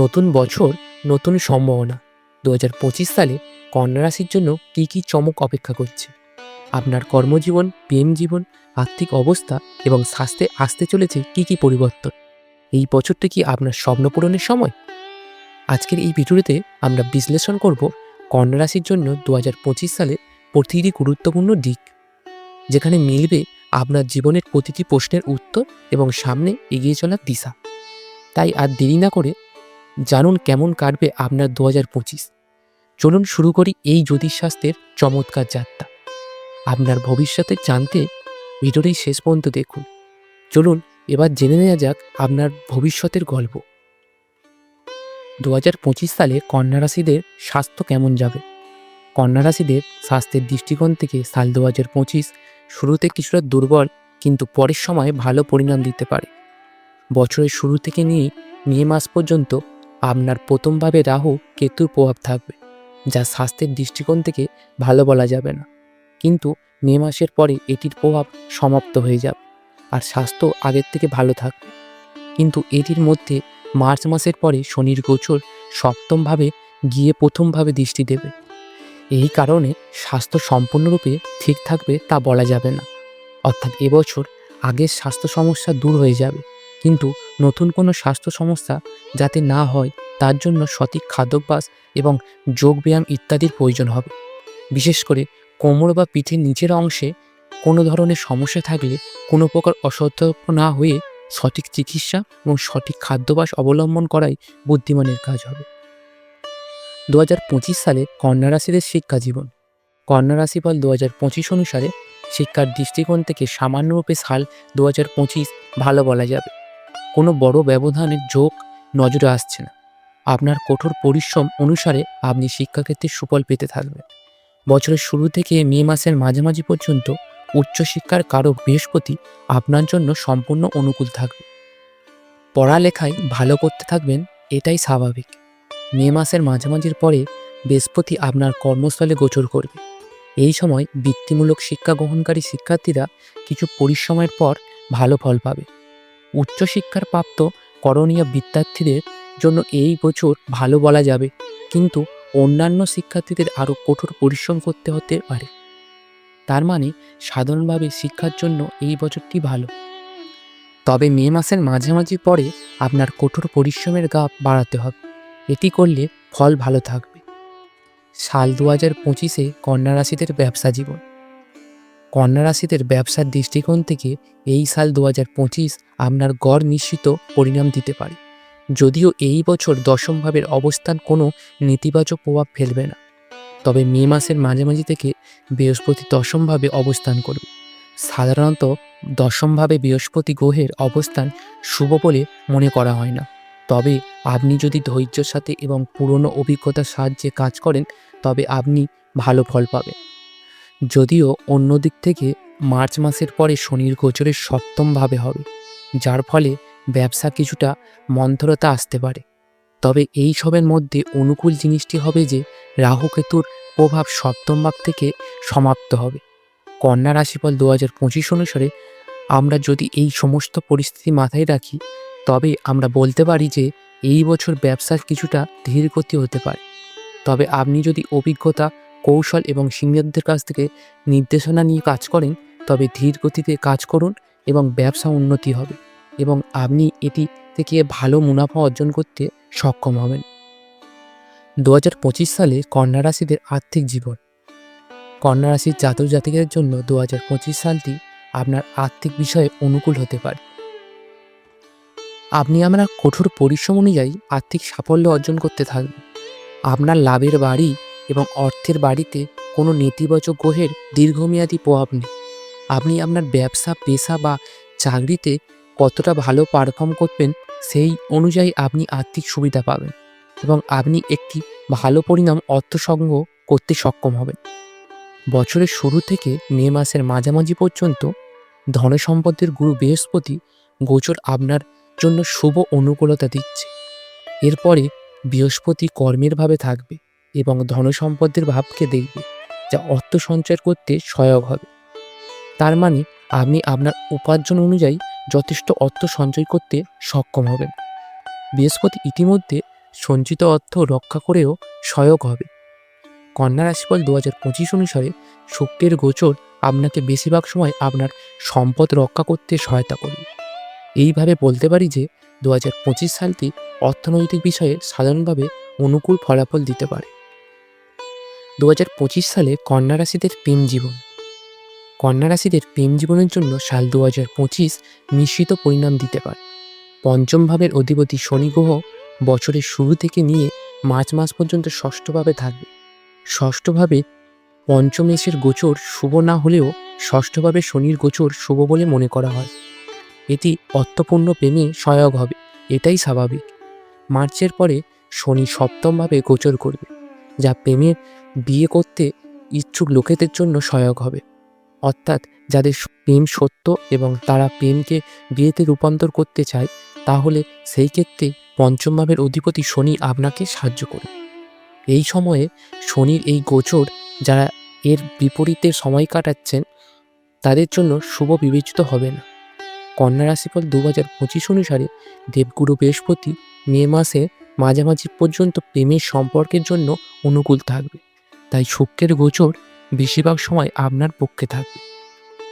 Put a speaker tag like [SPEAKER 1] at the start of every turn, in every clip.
[SPEAKER 1] নতুন বছর, নতুন সম্ভাবনা। দু হাজার পঁচিশ সালে কন্যা রাশির জন্য কী কী চমক অপেক্ষা করছে? আপনার কর্মজীবন, প্রেম জীবন, আর্থিক অবস্থা এবং স্বাস্থ্যে আসতে চলেছে কী কী পরিবর্তন? এই বছরটা কি আপনার স্বপ্ন পূরণের সময়? আজকের এই ভিডিওতে আমরা বিশ্লেষণ করব কন্যা রাশির জন্য দু হাজার পঁচিশ সালে প্রতিটি গুরুত্বপূর্ণ দিক, যেখানে মিলবে আপনার জীবনের প্রতিটি প্রশ্নের উত্তর এবং সামনে এগিয়ে চলার দিশা। তাই আর দেরি না করে জানুন কেমন কাটবে আপনার দু হাজার পঁচিশ। চলুন শুরু করি এই জ্যোতিষশাস্ত্রের চমৎকার যাত্রা। আপনার ভবিষ্যতে জানতে ভিডিওটি শেষ পর্যন্ত দেখুন। চলুন এবার জেনে নেওয়া যাক আপনার ভবিষ্যতের গল্প। দু হাজার পঁচিশ সালে কন্যা রাশিদের স্বাস্থ্য কেমন যাবে? কন্যা রাশিদের স্বাস্থ্যের দৃষ্টিকোণ থেকে সাল দু হাজার পঁচিশ শুরুতে কিছুটা দুর্বল কিন্তু পরের সময় ভালো পরিণাম দিতে পারে। বছরের শুরু থেকে নিয়ে মে মাস পর্যন্ত আপনার প্রথমভাবে রাহু কেতুর প্রভাব থাকবে, যা স্বাস্থ্যের দৃষ্টিকোণ থেকে ভালো বলা যাবে না। কিন্তু মে মাসের পরে এটির প্রভাব সমাপ্ত হয়ে যাবে আর স্বাস্থ্য আগের থেকে ভালো থাকবে। কিন্তু এটির মধ্যে মার্চ মাসের পরে শনির গোচর সপ্তমভাবে গিয়ে প্রথমভাবে দৃষ্টি দেবে। এই কারণে স্বাস্থ্য সম্পূর্ণরূপে ঠিক থাকবে তা বলা যাবে না। অর্থাৎ এবছর আগের স্বাস্থ্য সমস্যা দূর হয়ে যাবে, কিন্তু নতুন কোনো স্বাস্থ্য সমস্যা যাতে না হয়, তার জন্য সঠিক খাদ্যাভ্যাস এবং যোগব্যায়াম ইত্যাদির প্রয়োজন হবে। বিশেষ করে কোমর বা পিঠের নিচের অংশে কোনো ধরনের সমস্যা থাকলে কোনো প্রকার অসতর্ক না হয়ে সঠিক চিকিৎসা এবং সঠিক খাদ্যাভ্যাস অবলম্বন করাই বুদ্ধিমানের কাজ হবে। দু হাজার পঁচিশ সালে কন্যা রাশিদের শিক্ষা জীবন। কন্যা রাশিফল দু হাজার পঁচিশ অনুসারে শিক্ষার দৃষ্টিকোণ থেকে সামান্যরূপে সাল দু হাজার পঁচিশ ভালো বলা যাবে। কোনো বড় ব্যবধানের যোগ নজরে আসছে না। আপনার কঠোর পরিশ্রম অনুসারে আপনি শিক্ষাক্ষেত্রে সুফল পেতে থাকবেন। বছরের শুরু থেকে মে মাসের মাঝামাঝি পর্যন্ত উচ্চশিক্ষার কারক বৃহস্পতি আপনার জন্য সম্পূর্ণ অনুকূল থাকবে। পড়ালেখায় ভালো করতে থাকবেন, এটাই স্বাভাবিক। মে মাসের মাঝামাঝির পরে বৃহস্পতি আপনার কর্মস্থলে গোচর করবে। এই সময় বৃত্তিমূলক শিক্ষা গ্রহণকারী শিক্ষার্থীরা কিছু পরিশ্রমের পর ভালো ফল পাবে। উচ্চশিক্ষার প্রাপ্ত করণীয় বিদ্যার্থীদের জন্য এই বছর ভালো বলা যাবে। কিন্তু অন্যান্য শিক্ষার্থীদের আরও কঠোর পরিশ্রম করতে হতে পারে। তার মানে সাধারণভাবে শিক্ষার জন্য এই বছরটি ভালো। তবে মে মাসের মাঝামাঝি পরে আপনার কঠোর পরিশ্রমের গা বাড়াতে হবে। এটি করলে ফল ভালো থাকবে। সাল দু হাজার পঁচিশে কন্যা রাশিদের ব্যবসা জীবন। কন্যা রাশিদের ব্যবসার দৃষ্টিকোণ থেকে এই সাল দু হাজার পঁচিশ আপনার গড় নিশ্চিত পরিণাম দিতে পারে। যদিও এই বছর দশম ভাবের অবস্থান কোনো নেতিবাচক প্রভাব ফেলবে না। তবে মে মাসের মাঝামাঝি থেকে বৃহস্পতি দশমভাবে অবস্থান করবে। সাধারণত দশমভাবে বৃহস্পতি গ্রহের অবস্থান শুভ বলে মনে করা হয় না। তবে আপনি যদি ধৈর্যের সাথে এবং পুরনো অভিজ্ঞতার সাহায্যে কাজ করেন, তবে আপনি ভালো ফল পাবেন। যদিও অন্য দিক থেকে মার্চ মাসের পরে শনির গোচরের সপ্তমভাবে হবে, যার ফলে ব্যবসা কিছুটা মন্থরতা আসতে পারে। তবে এই সবের মধ্যে অনুকূল জিনিসটি হবে যে, রাহুকেতুর প্রভাব সপ্তম ভাব থেকে সমাপ্ত হবে। কন্যা রাশিফল দু হাজার পঁচিশ অনুসারে আমরা যদি এই সমস্ত পরিস্থিতি মাথায় রাখি, তবে আমরা বলতে পারি যে, এই বছর ব্যবসার কিছুটা ধীর গতি হতে পারে। তবে আপনি যদি অভিজ্ঞতা কৌশল এবং সিনিয়রদের কাছ থেকে নির্দেশনা নিয়ে কাজ করেন, তবে ধীর গতিতে কাজ করুন এবং ব্যবসা উন্নতি হবে এবং আপনি এটি থেকে ভালো মুনাফা অর্জন করতে সক্ষম হবেন। দু হাজার পঁচিশ সালে কন্যা রাশিদের আর্থিক জীবন। কন্যা রাশির জাতক জাতিকের জন্য দু হাজার পঁচিশ সালটি আপনার আর্থিক বিষয়ে অনুকূল হতে পারে। আপনি আমরা কঠোর পরিশ্রম অনুযায়ী আর্থিক সাফল্য অর্জন করতে থাকবেন। আপনার লাভের বাড়ি এবং অর্থের বাড়িতে কোনো নেতিবাচক গ্রহের দীর্ঘমেয়াদী প্রভাব নেই। আপনি আপনার ব্যবসা, পেশা বা চাকরিতে কতটা ভালো পারফর্ম করবেন সেই অনুযায়ী আপনি আর্থিক সুবিধা পাবেন এবং আপনি একটি ভালো পরিণাম অর্থ সংগ্রহ করতে সক্ষম হবেন। বছরের শুরু থেকে মে মাসের মাঝামাঝি পর্যন্ত ধনসম্পদের গুরু বৃহস্পতি গোচর আপনার জন্য শুভ অনুকূলতা দিচ্ছে। এরপরে বৃহস্পতি কর্মের ভাবে থাকবে। এবং ধনসম্পদের ভাবকে দেখবে যা অর্থ সঞ্চয় করতে সহায়ক হবে। তার মানে আপনি আপনার উপার্জন অনুযায়ী যথেষ্ট অর্থ সঞ্চয় করতে সক্ষম হবেন। বৃহস্পতি ইতিমধ্যে সঞ্চিত অর্থ রক্ষা করেও সহায়ক হবে। কন্যা রাশিফল দু হাজার পঁচিশ অনুসারে শুক্রের গোচর আপনাকে বেশিরভাগ সময় আপনার সম্পদ রক্ষা করতে সহায়তা করবে। এইভাবে বলতে পারি যে দু হাজার পঁচিশ সালটি অর্থনৈতিক বিষয়ে সাধারণভাবে অনুকূল ফলাফল দিতে পারে। দু হাজার পঁচিশ সালে কন্যা রাশিদের প্রেম জীবন। কন্যা রাশিদের প্রেম জীবনের জন্য সাল দু হাজার পঁচিশ মিশ্রিত পরিণাম দিতে পারে। পঞ্চম ভাবের অধিপতি শনি গ্রহ বছরের শুরু থেকে নিয়ে মার্চ মাস পর্যন্ত ষষ্ঠভাবে থাকবে। ষষ্ঠভাবে পঞ্চমেশের গোচর শুভ না হলেও ষষ্ঠভাবে শনির গোচর শুভ বলে মনে করা হয়। এটি অর্থপূর্ণ প্রেমে সহায়ক হবে, এটাই স্বাভাবিক। মার্চের পরে শনি সপ্তমভাবে গোচর করবে। যা প্রেমের বিয়ে করতে ইচ্ছুক লোকেদের জন্য সহায়ক হবে। অর্থাৎ যাদের প্রেম সত্য এবং তারা প্রেমকে বিয়েতে রূপান্তর করতে চায়, তাহলে সেই ক্ষেত্রে পঞ্চম ভাবের অধিপতি শনি আপনাকে সাহায্য করবে। এই সময়ে শনির এই গোচর যারা এর বিপরীতে সময় কাটাচ্ছেন, তাদের জন্য শুভ বিবেচিত হবে না। কন্যা রাশিফল দু হাজার পঁচিশ অনুসারে দেবগুরু বৃহস্পতি মে মাসে মাঝামাঝি পর্যন্ত প্রেমের সম্পর্কের জন্য অনুকূল থাকবে। তাই শুক্রের গোচর বেশিরভাগ সময় আপনার পক্ষে থাকবে।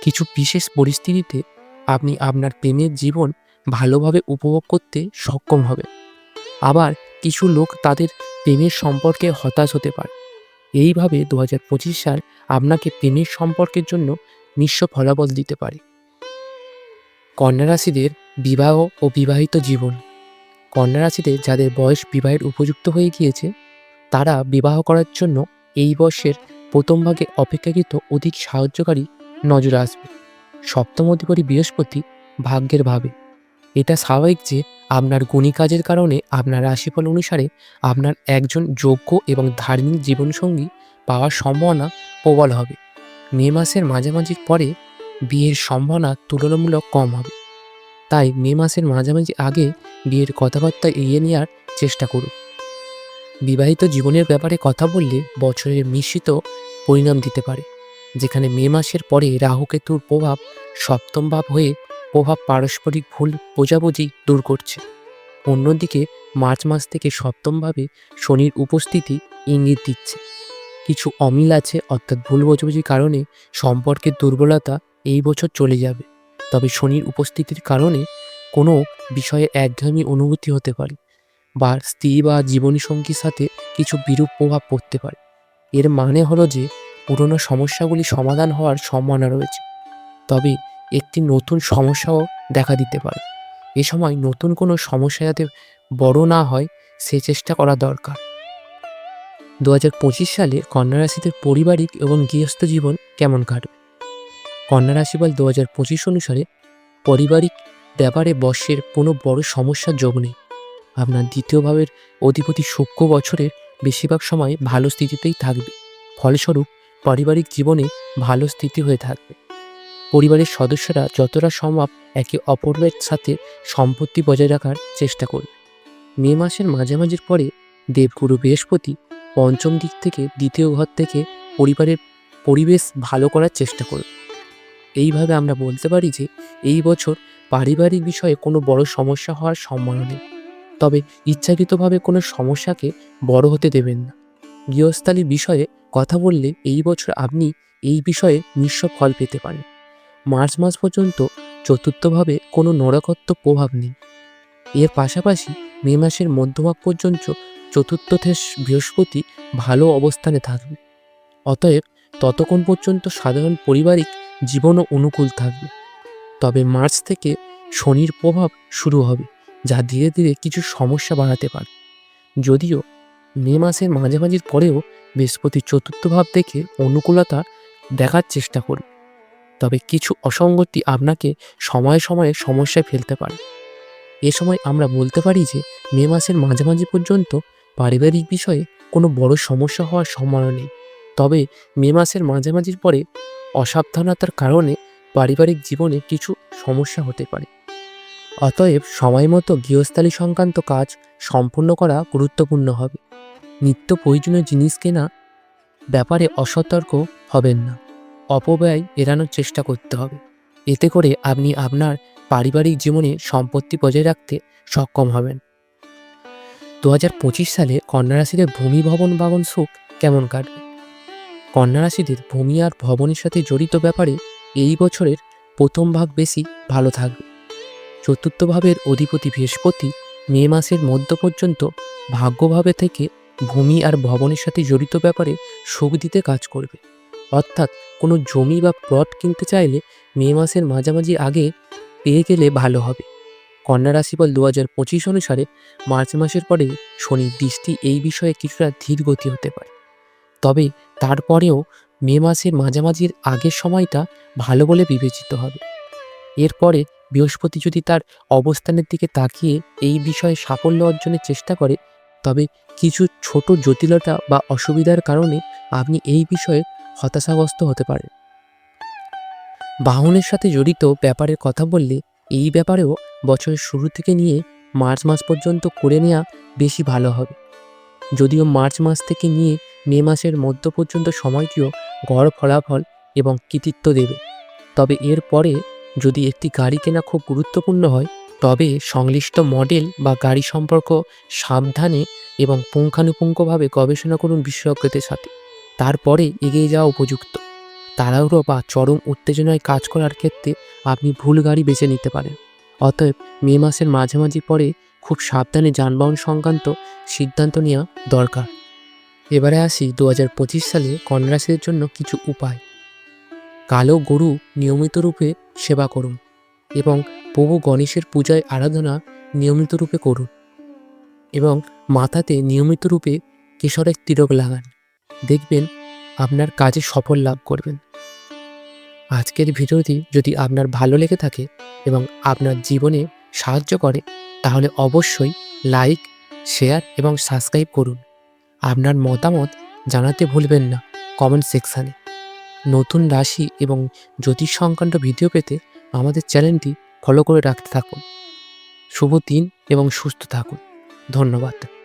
[SPEAKER 1] কিছু বিশেষ পরিস্থিতিতে আপনি আপনার প্রেমের জীবন ভালোভাবে উপভোগ করতে সক্ষম হবে আবার কিছু লোক তাদের প্রেমের সম্পর্কে হতাশ হতে পারে। এইভাবে দু হাজার পঁচিশ সাল আপনাকে প্রেমের সম্পর্কের জন্য মিশ্র ফলাফল দিতে পারে। কন্যা রাশিদের বিবাহ ও বিবাহিত জীবন। কন্যা রাশিতে যাদের বয়স বিবাহের উপযুক্ত হয়ে গিয়েছে, তারা বিবাহ করার জন্য এই বর্ষের প্রথম ভাগে অপেক্ষাকৃত অধিক সাহায্যকারী নজরে আসবে। সপ্তম অধিপতি বৃহস্পতি ভাগ্যের ভাবে। এটা স্বাভাবিক যে আপনার গুণী কাজের কারণে আপনার রাশিফল অনুসারে আপনার একজন যোগ্য এবং ধার্মিক জীবনসঙ্গী পাওয়ার সম্ভাবনা প্রবল হবে। মে মাসের মাঝামাঝির পরে বিয়ের সম্ভাবনা তুলনামূলক কম হবে। তাই মে মাসের মাঝামাঝি আগে বিয়ের কথাবার্তা এগিয়ে নেওয়ার চেষ্টা করুন। বিবাহিত জীবনের ব্যাপারে কথা বললে বছরের মিশ্রিত পরিণাম দিতে পারে, যেখানে মে মাসের পরে রাহুকেতুর প্রভাব সপ্তম ভাব হয়ে প্রভাব পারস্পরিক ভুল বোঝাবুঝি দূর করছে। অন্যদিকে মার্চ মাস থেকে সপ্তমভাবে শনির উপস্থিতি ইঙ্গিত দিচ্ছে। কিছু অমিল আছে, অর্থাৎ ভুল বোঝাবুঝির কারণে সম্পর্কের দুর্বলতা এই বছর চলে যাবে। তবে শনির উপস্থিতির কারণে কোনো বিষয়ে একঘেয়েমি অনুভূতি হতে পারে বা স্ত্রী বা জীবনীসঙ্গীর সাথে কিছু বিরূপ প্রভাব পড়তে পারে। এর মানে হলো যে পুরনো সমস্যাগুলি সমাধান হওয়ার সম্ভাবনা রয়েছে। তবে একটি নতুন সমস্যাও দেখা দিতে পারে। এ সময় নতুন কোনো সমস্যা যাতে বড় না হয়, সে চেষ্টা করা দরকার। দু হাজার পঁচিশ সালে কন্যা রাশিদের পারিবারিক এবং গৃহস্থ জীবন কেমন কাটবে? কন্যা রাশি বল দু হাজার পঁচিশ অনুসারে পারিবারিক ব্যাপারে বর্ষের কোনো বড় সমস্যার যোগ নেই। আপনার দ্বিতীয় ভাবের অধিপতি শুক্র বছরের বেশিরভাগ সময় ভালো স্থিতিতেই থাকবে। ফলস্বরূপ পারিবারিক জীবনে ভালো স্থিতি হয়ে থাকবে। পরিবারের সদস্যরা যতটা সম্ভব একে অপরের সাথে সম্পত্তি বজায় রাখার চেষ্টা করবে। মে মাসের মাঝামাঝির পরে দেবগুরু বৃহস্পতি পঞ্চম দিক থেকে দ্বিতীয় ঘর থেকে পরিবারের পরিবেশ ভালো করার চেষ্টা করবে। এইভাবে আমরা বলতে পারি যে এই বছর পারিবারিক বিষয়ে কোনো বড় সমস্যা হওয়ার সম্ভাবনা নেই। তবে ইচ্ছাকৃতভাবে কোনো সমস্যাকে বড় হতে দেবেন না। গৃহস্থালী বিষয়ে কথা বললে এই বছর আপনি এই বিষয়ে মিশ্র ফল পেতে পারেন। মার্চ মাস পর্যন্ত চতুর্থভাবে কোনো নরকত্ব প্রভাব নেই। এর পাশাপাশি মে মাসের মধ্যভাগ পর্যন্ত চতুর্থ থেস বৃহস্পতি ভালো অবস্থানে থাকবে। অতএব ততক্ষণ পর্যন্ত সাধারণ পারিবারিক জীবনও অনুকূল থাকবে। তবে মার্চ থেকে শনির প্রভাব শুরু হবে, যা ধীরে ধীরে কিছু সমস্যা বাড়াতে পারে। যদিও মে মাসের মাঝামাঝির পরেও বৃহস্পতি চতুর্থ ভাব থেকে অনুকূলতা দেখার চেষ্টা করবে। তবে কিছু অসঙ্গতি আপনাকে সময়ে সময়ে সমস্যায় ফেলতে পারে। এ সময় আমরা বলতে পারি যে, মে মাসের মাঝামাঝি পর্যন্ত পারিবারিক বিষয়ে কোনো বড় সমস্যা হওয়ার সম্ভাবনা নেই। তবে মে মাসের মাঝামাঝির পরে অসাবধানতার কারণে পারিবারিক জীবনে কিছু সমস্যা হতে পারে। অতএব সময় মতো গৃহস্থালী সংক্রান্ত কাজ সম্পূর্ণ করা গুরুত্বপূর্ণ হবে। নিত্য প্রয়োজনীয় জিনিস কেনা ব্যাপারে অসতর্ক হবেন না। অপব্যয় এড়ানোর চেষ্টা করতে হবে। এতে করে আপনি আপনার পারিবারিক জীবনে সম্পত্তি বজায় রাখতে সক্ষম হবেন। দু হাজার পঁচিশ সালে কন্যা রাশিদের ভূমি ভবন বাগন সুখ কেমন কাটবে? কন্যা রাশিদের ভূমি আর ভবনের সাথে জড়িত ব্যাপারে এই বছরের প্রথম ভাগ বেশি ভালো থাকবে চতুর্থ ভাবের অধিপতি বৃহস্পতি মে মাসের মধ্য পর্যন্ত ভাগ্যভাবে থেকে ভূমি আর ভবনের সাথে জড়িত ব্যাপারে সুখ দিতে কাজ করবে। অর্থাৎ কোনো জমি বা প্লট কিনতে চাইলে মে মাসের মাঝামাঝি আগে পেয়ে গেলে ভালো হবে। কন্যা রাশিফল দু হাজার পঁচিশ অনুসারে মার্চ মাসের পরে শনির দৃষ্টি এই বিষয়ে কিছুটা ধীর গতি হতে পারে। তবে তারপরেও মে মাসের মাঝামাঝির আগের সময়টা ভালো বলে বিবেচিত হবে। এরপরে বৃহস্পতি যদি তার অবস্থানের দিকে তাকিয়ে এই বিষয়ে সাফল্য অর্জনের চেষ্টা করে, তবে কিছু ছোট জটিলতা বা অসুবিধার কারণে আপনি এই বিষয়ে হতাশাগ্রস্ত হতে পারেন। বাহনের সাথে জড়িত ব্যাপারের কথা বললে এই ব্যাপারেও বছরের শুরু থেকে নিয়ে মার্চ মাস পর্যন্ত করে নেওয়া বেশি ভালো হবে। যদিও মার্চ মাস থেকে নিয়ে মে মাসের মধ্য পর্যন্ত সময়টিও গড় ফলাফল এবং কৃতিত্ব দেবে। তবে এর পরে যদি একটি গাড়ি কেনা খুব গুরুত্বপূর্ণ হয়, তবে সংশ্লিষ্ট মডেল বা গাড়ি সম্পর্ক সাবধানে এবং পুঙ্খানুপুঙ্খভাবে গবেষণা করুন বিশেষজ্ঞদের সাথে। তারপরে এগিয়ে যাওয়া উপযুক্ত। তাড়াহুড়ো বা চরম উত্তেজনায় কাজ করার ক্ষেত্রে আপনি ভুল গাড়ি বেছে নিতে পারেন। অতএব মে মাসের মাঝামাঝি পরে খুব সাবধানে যানবাহন সংক্রান্ত সিদ্ধান্ত নেওয়া দরকার। এবারে আসি দু হাজার পঁচিশ সালে কন্যারাশির জন্য কিছু উপায়। কালো গরু নিয়মিত রূপে সেবা করুন এবং প্রভু গণেশের পূজায় আরাধনা নিয়মিত রূপে করুন এবং মাথাতে নিয়মিত রূপে কেশরের তিলক লাগান। দেখবেন আপনার কাজে সফল লাভ করবেন। আজকের ভিডিওটি যদি আপনার ভালো লেগে থাকে এবং আপনার জীবনে সাহায্য করে, তাহলে অবশ্যই লাইক শেয়ার এবং সাবস্ক্রাইব করুন। আপনার মতামত জানাতে ভুলবেন না কমেন্ট সেকশানে নতুন রাশি এবং জ্যোতিষ সংক্রান্ত ভিডিও পেতে আমাদের চ্যানেলটি ফলো করে রাখতে থাকুন। শুভ দিন এবং সুস্থ থাকুন। ধন্যবাদ।